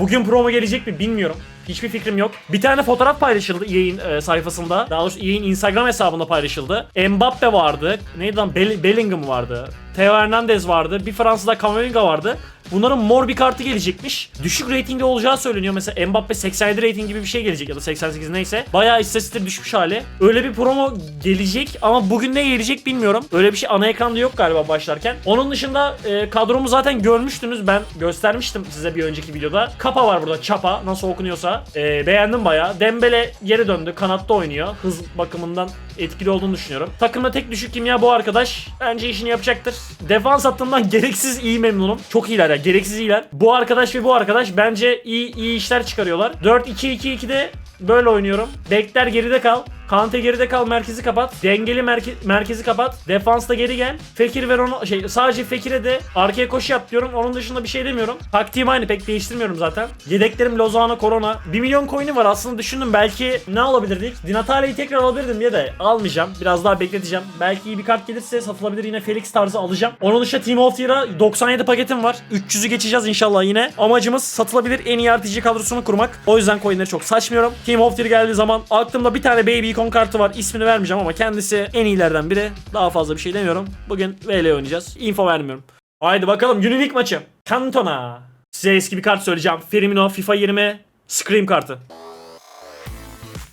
Bugün promo gelecek mi bilmiyorum. Hiçbir fikrim yok. Bir tane fotoğraf paylaşıldı yayın e, sayfasında. Daha doğrusu yayın Instagram hesabında paylaşıldı. Mbappe vardı. Neydi lan? Bell- Bellingham vardı. Theo Hernandez vardı. Bir Fransa'da Camavinga vardı. Bunların mor bir kartı gelecekmiş. Düşük reytingli olacağı söyleniyor. Mesela Mbappe 87 rating gibi bir şey gelecek ya da 88 neyse. Bayağı istatistikleri düşmüş hali. Öyle bir promo gelecek ama bugün ne gelecek bilmiyorum. Öyle bir şey ana ekranda yok galiba başlarken. Onun dışında e, kadromu zaten görmüştünüz. Ben göstermiştim size bir önceki videoda. Kapa var burada. Çapa nasıl okunuyorsa. E, beğendim bayağı. Dembele geri döndü. Kanatta oynuyor. Hız bakımından etkili olduğunu düşünüyorum. Takımda tek düşük kimya bu arkadaş. Bence işini yapacaktır. Defans hattından gereksiz iyi memnunum. Çok iyiler. Gereksiz iyiler. Bu arkadaş ve bu arkadaş bence iyi iyi işler çıkarıyorlar. 4-2-2-2'de böyle oynuyorum. Bekler geride kal. Kante geride kal, merkezi kapat. Dengeli merke- merkezi kapat. Defansta geri gel. Fekir ver onu şey sadece Fekir'e de arkaya koşu yap diyorum. Onun dışında bir şey demiyorum. Taktiğim aynı pek değiştirmiyorum zaten. Yedeklerim Lozano, Corona. 1 milyon coin'i var aslında düşündüm belki ne alabilirdik? Dinatale'yi tekrar alabilirdim diye de almayacağım. Biraz daha bekleteceğim. Belki iyi bir kart gelirse satılabilir yine Felix tarzı alacağım. Onun dışında Team of the Year'a 97 paketim var. 300'ü geçeceğiz inşallah yine. Amacımız satılabilir en iyi artıcı kadrosunu kurmak. O yüzden coin'leri çok saçmıyorum. Team of the geldiği zaman aklımda bir tane Baby Icon kartı var. İsmini vermeyeceğim ama kendisi en iyilerden biri. Daha fazla bir şey demiyorum. Bugün VL oynayacağız. Info vermiyorum. Haydi bakalım günün ilk maçı. Cantona. Size eski bir kart söyleyeceğim. Firmino FIFA 20 Scream kartı.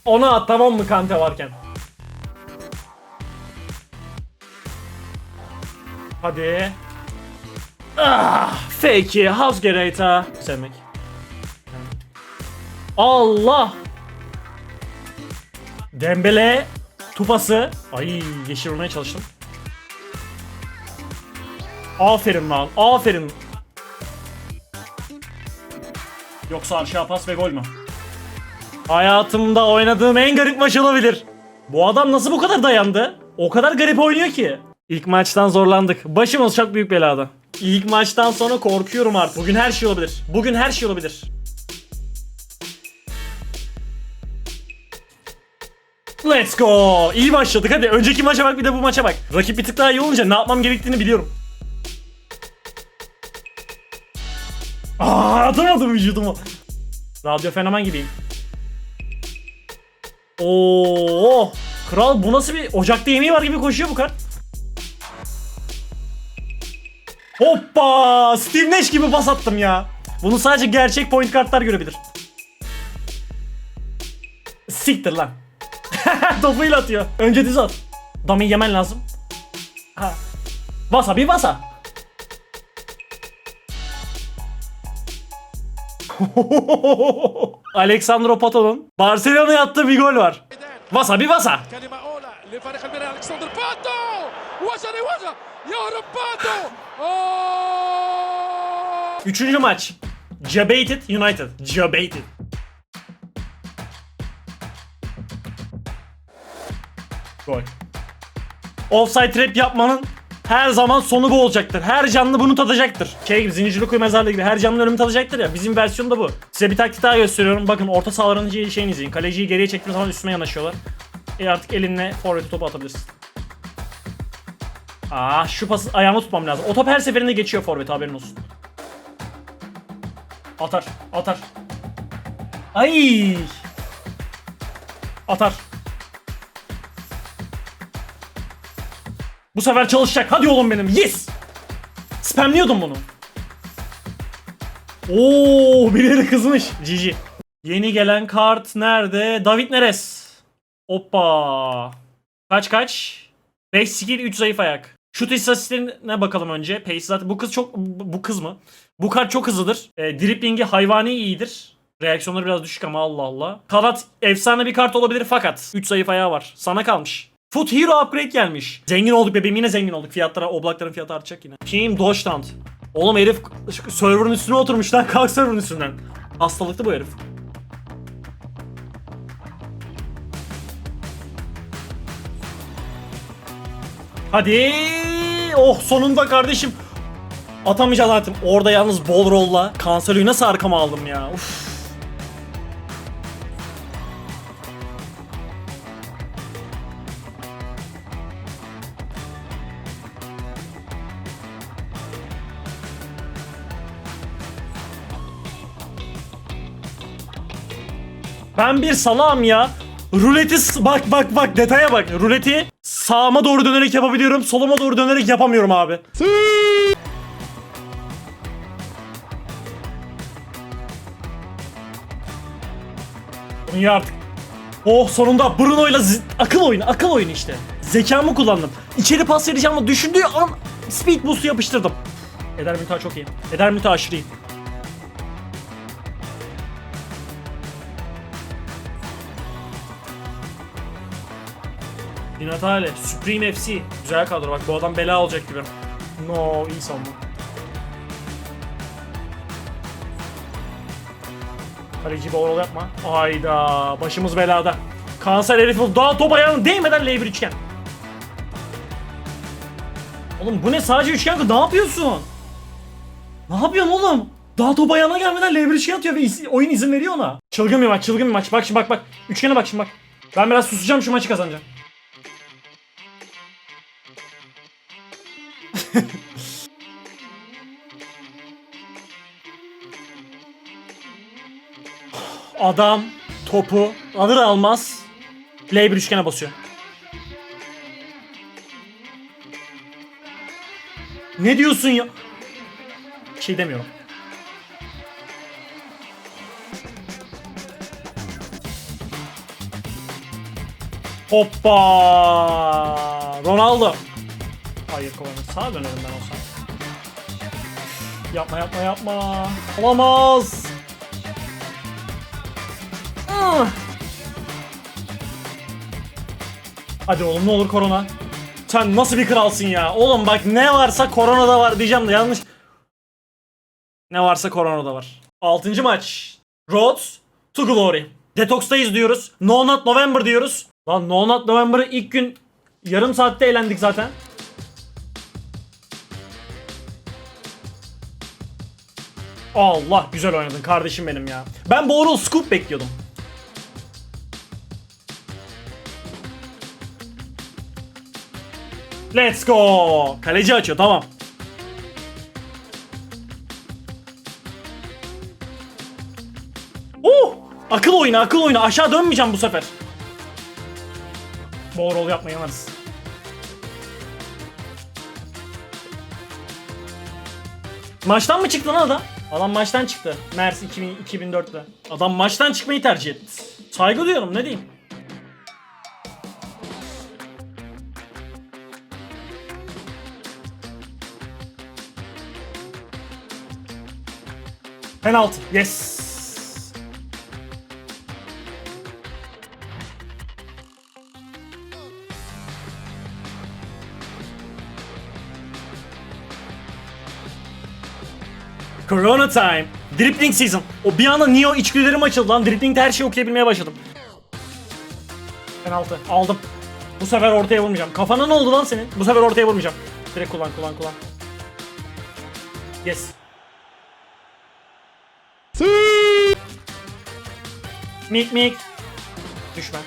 Ona at tamam mı Kante varken? Hadi. Ah, fake house generator. Sevmek. Allah. Dembele tupası. Ay yeşil vurmaya çalıştım. Aferin lan. Aferin. Yoksa aşağı pas ve gol mü? Hayatımda oynadığım en garip maç olabilir. Bu adam nasıl bu kadar dayandı? O kadar garip oynuyor ki. İlk maçtan zorlandık. Başımız çok büyük belada. İlk maçtan sonra korkuyorum artık. Bugün her şey olabilir. Bugün her şey olabilir. Let's go. İyi başladık hadi. Önceki maça bak bir de bu maça bak. Rakip bir tık daha iyi olunca ne yapmam gerektiğini biliyorum. Aa, atamadım vücudumu. Radyo fenomen gibiyim. Oo, kral bu nasıl bir ocakta yemeği var gibi koşuyor bu kart. Hoppa! Steve Nash gibi pas attım ya. Bunu sadece gerçek point kartlar görebilir. Siktir lan. Topuyla atıyor. Önce düz at. Domi yemen lazım. Ha. Vasa bir vasa. Alexandro Pato'nun Barcelona'ya attığı bir gol var. Vasa bir vasa. Üçüncü maç. Jabated United. Jabated. Gol. Offside trap yapmanın her zaman sonu bu olacaktır. Her canlı bunu tadacaktır. Şey gibi zincirli mezarlığı gibi her canlı ölümü tadacaktır ya. Bizim versiyonu da bu. Size bir taktik daha gösteriyorum. Bakın orta sahaların şeyini izleyin. Kaleciyi geriye çektiğim zaman üstüme yanaşıyorlar. E artık elinle forveti topu atabilirsin. Aa şu pası ayağımı tutmam lazım. O top her seferinde geçiyor forvet haberin olsun. Atar, atar. Ay! Atar. Bu sefer çalışacak. Hadi oğlum benim. Yes! Spamlıyordum bunu. Oo, birileri kızmış. GG. Yeni gelen kart nerede? David Neres. Hoppa. Kaç kaç? 5 skill 3 zayıf ayak. Şut istatistiklerine bakalım önce. Pace zaten bu kız çok bu kız mı? Bu kart çok hızlıdır. E, driplingi hayvani iyidir. Reaksiyonları biraz düşük ama Allah Allah. Kanat efsane bir kart olabilir fakat 3 zayıf ayağı var. Sana kalmış. Foot Hero upgrade gelmiş. Zengin olduk bebeğim yine zengin olduk. Fiyatlara, oblakların fiyatı artacak yine. Team Deutschland. Oğlum herif server'ın üstüne oturmuş lan. Kalk server'ın üstünden. Hastalıklı bu herif. Hadi. Oh sonunda kardeşim. Atamayacağız artık. Orada yalnız bol rolla Cancelo'yu nasıl arkama aldım ya. Uf. Ben bir salağım ya. Ruleti bak bak bak detaya bak. Ruleti sağıma doğru dönerek yapabiliyorum. Soluma doğru dönerek yapamıyorum abi. Ya artık. Oh sonunda Bruno'yla akıl oyunu, akıl oyunu işte. Zekamı kullandım. İçeri pas vereceğimi düşündüğü an speed boost'u yapıştırdım. Eder Münta çok iyi. Eder Münta aşırı iyi. Di Natale, Supreme FC. Güzel kadro bak bu adam bela olacak gibi. No, iyi savunma. Kaleci bol yapma. Hayda, başımız belada. Kanser herif. Daha top ayağına değmeden L1 üçgen. Oğlum bu ne sadece üçgen ne yapıyorsun? Ne yapıyorsun oğlum? Daha top ayağına gelmeden L1 üçgen atıyor ve oyun izin veriyor ona. Çılgın bir maç, çılgın bir maç. Bak şimdi bak bak. Üçgene bak şimdi bak. Ben biraz susacağım şu maçı kazanacağım. Adam topu alır almaz L1 üçgene basıyor. Ne diyorsun ya? Şey demiyorum. Hoppa! Ronaldo. Hayır kovanı sağa dönerim ben olsam. Yapma yapma yapma. Olamaz. Ah! Hadi oğlum ne olur korona. Sen nasıl bir kralsın ya? Oğlum bak ne varsa korona da var diyeceğim de yanlış. Ne varsa korona da var. 6. maç. Road to Glory. Detox'tayız diyoruz. No Not November diyoruz. Lan No Not November'ı ilk gün yarım saatte eğlendik zaten. Allah güzel oynadın kardeşim benim ya. Ben Borul Scoop bekliyordum. Let's go. Kaleci açıyor tamam. Uh! Akıl oyunu akıl oyunu aşağı dönmeyeceğim bu sefer. Bol rol yapmayı yanarız. Maçtan mı çıktı lan adam? Adam maçtan çıktı. Mers 2000, 2004'te. Adam maçtan çıkmayı tercih etti. Saygı duyuyorum ne diyeyim. Penaltı. Yes. Corona time. Dribbling season. O bir anda Neo içgüdülerim açıldı lan. Dribbling'de her şeyi okuyabilmeye başladım. Penaltı. Aldım. Bu sefer ortaya vurmayacağım. Kafana ne oldu lan senin? Bu sefer ortaya vurmayacağım. Direkt kullan kullan kullan. Yes. Mik mik. Düşme.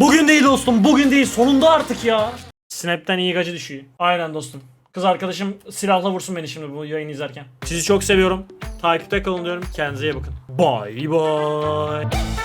Bugün değil dostum, bugün değil. Sonunda artık ya. Snap'ten iyi gacı düşüyor. Aynen dostum. Kız arkadaşım silahla vursun beni şimdi bu yayını izlerken. Sizi çok seviyorum. Takipte kalın diyorum. Kendinize iyi bakın. Bye bye.